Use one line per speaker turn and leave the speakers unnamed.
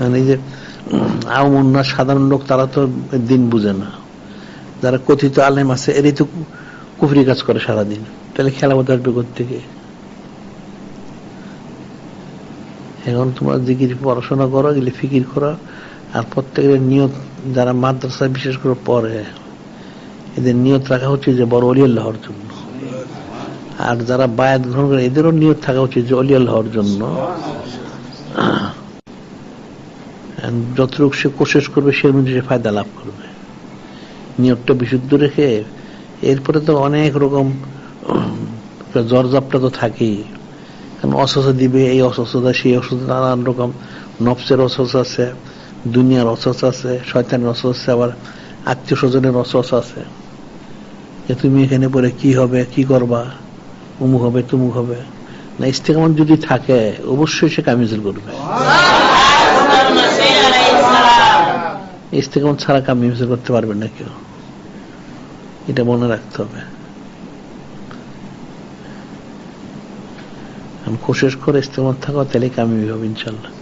মানে এই যে আওমন্না সাধারণ লোক, তারা তো দিন বুঝে না। যারা কথিত আলেম আছে, এরই তো কুফরি কাজ করে সারাদিন। তাহলে খেলা খেলামত আসবে থেকে এখন তোমার জিকির পড়াশোনা করো, গেলে ফিকির করো, আর প্রত্যেকের নিয়ত যারা মাদ্রাসা বিশেষ করে পড়ে, এদের নিয়ত রাখা হচ্ছে যে বড় অলিয়াল্লাহ হওয়ার জন্য। আর যারা বায়াত গ্রহণ করে, এদেরও নিয়ত থাকা উচিত যে অলিয়াল্লাহ হওয়ার জন্য। যতটুকু সে কোশেষ করবে সে অনুযায়ী ফায়দা লাভ করবে। নিয়তটা বিশুদ্ধ রেখে, এরপরে তো অনেক রকম জরজাপটা তো থাকেই। কারণ অসুস্থ দিবে, এই অসুস্থতা, সেই অসুস্থতা, নানান রকম নফসের অসুস্থ আছে, দুনিয়ার অসুস্থ আছে, শয়তানের অসুস্থ আছে, আবার আত্মীয় স্বজনের অসুস্থ আছে। যে তুমি এখানে পরে কি হবে, কি করবা? উমুক হবে, তুমুক হবে। না, ইস্তেকামত যদি থাকে, অবশ্যই সে কামিজুল করবে। ইস্তেকামত ছাড়া কামিজুল করতে পারবে না কেউ। এটা মনে রাখতে হবে। কোশেষ করে ইস্তেমাত থাকো, তাহলে কামি হবে ইনশাল্লাহ।